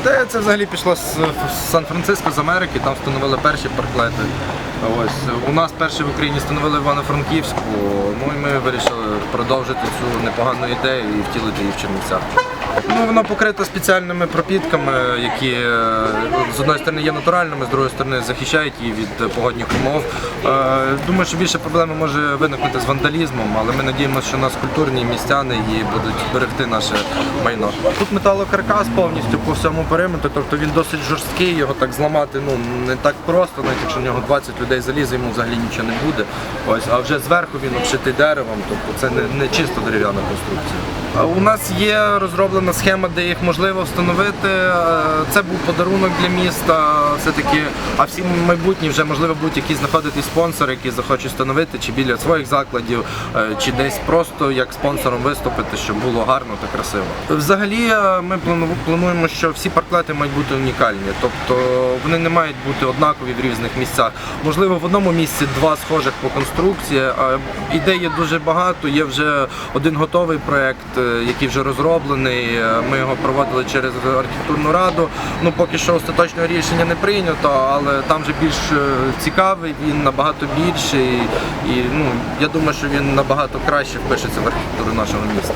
Ідея це взагалі пішла з Сан-Франциско, з Америки, там встановили перші парклети. Ось у нас перші в Україні встановили Івано-Франківську. Ну і ми вирішили продовжити цю непогану ідею і втілити її в Чернівцях. Ну, воно покрито спеціальними пропітками, які е, з одної сторони є натуральними, з другої сторони захищають її від погодних умов. Е, Думаю, що більше проблеми може виникнути з вандалізмом, але ми надіємося, що у нас культурні містяни і будуть берегти наше майно. Тут металокаркас повністю по всьому периметру, тобто він досить жорсткий, його так зламати ну, не так просто, навіть якщо в нього 20 людей залізе, йому взагалі нічого не буде. Ось, а вже зверху він обшитий деревом, тобто це не, не чисто дерев'яна конструкція. У нас є розроблена схема, де їх можливо встановити. Е, Це був подарунок для міста. Все-таки, а всі майбутні вже можливо будуть якісь знаходити спонсори, які захочуть встановити чи біля своїх закладів, е, чи десь просто як спонсором виступити, щоб було гарно та красиво. Взагалі, е, ми плануємо, що всі парклети мають бути унікальні, тобто вони не мають бути однакові в різних місцях. Можливо, в одному місці два схожих по конструкції. Ідей є дуже багато. Є вже один готовий проект, який вже розроблений. Е, Ми його проводили через архітектурну раду. Ну поки що остаточного рішення не прийнято, але там вже більш е, цікавий, він набагато більший. І ну я думаю, що він набагато краще впишеться в архітектуру нашого міста.